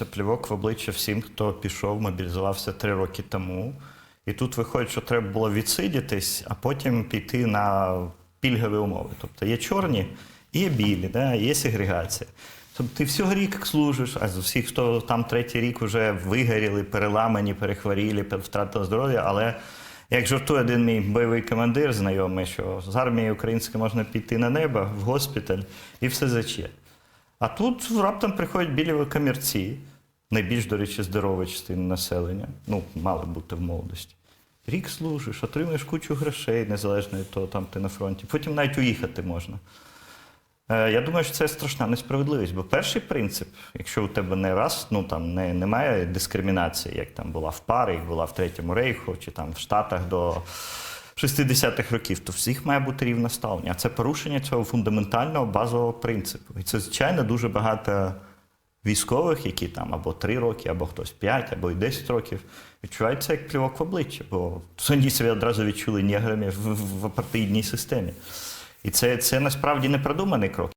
це плівок в обличчя всім, хто пішов, мобілізувався три роки тому. І тут виходить, що треба було відсидітись, а потім піти на пільгові умови. Тобто є чорні є білі, да, є сегрегація. Тобто ти всього рік служиш, а з усіх, хто там третій рік вже вигоріли, переламані, перехворіли, втратили здоров'я, але як жартує один мій бойовий командир, знайомий, що з армії української можна піти на небо, в госпіталь і все заче. А тут раптом приходять білі комірці, найбільш, до речі, здорова частина населення. Ну, мали бути в молодості. Рік служиш, отримуєш кучу грошей, незалежно від того, там ти на фронті. Потім навіть уїхати можна. Е, Я думаю, що це страшна несправедливість. Бо перший принцип, якщо у тебе не раз, ну там не, немає дискримінації, як там була в парі, як була в Третьому рейху, чи там в Штатах до 60-х років, то всіх має бути рівне ставлення. А це порушення цього фундаментального базового принципу. І це, звичайно, дуже багато військових, які там або 3 роки, або хтось 5, або й 10 років, відчувається як плівок в обличчя, бо себе одразу відчули неграми в, в, в апартеїдній системі. І це, це насправді не продуманий крок.